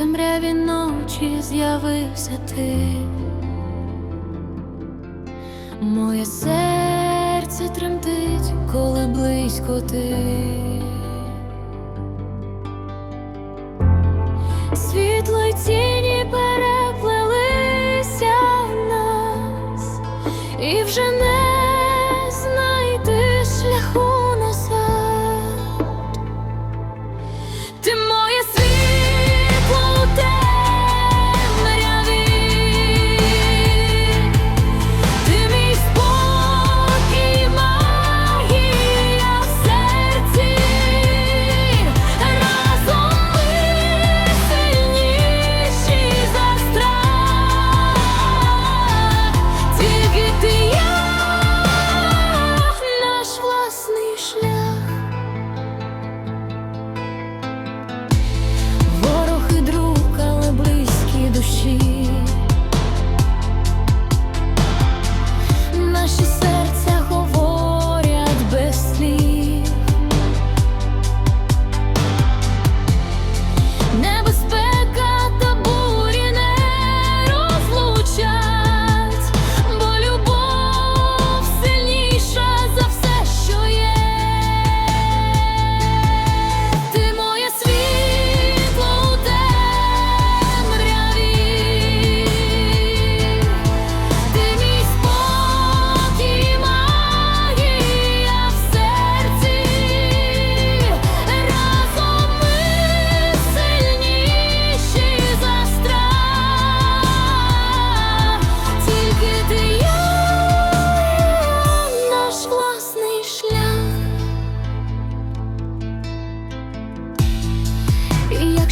темряві ночі з'явився ти, моє серце тремтить, коли близько ти. Світло й тінь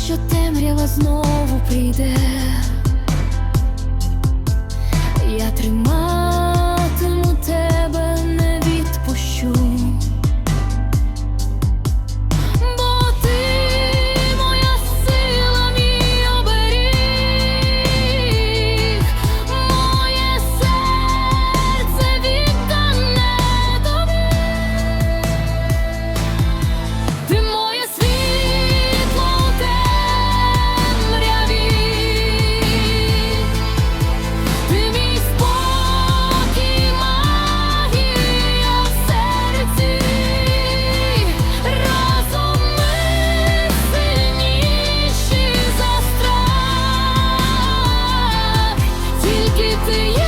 що темрява знову прийде, я тримаю. see you.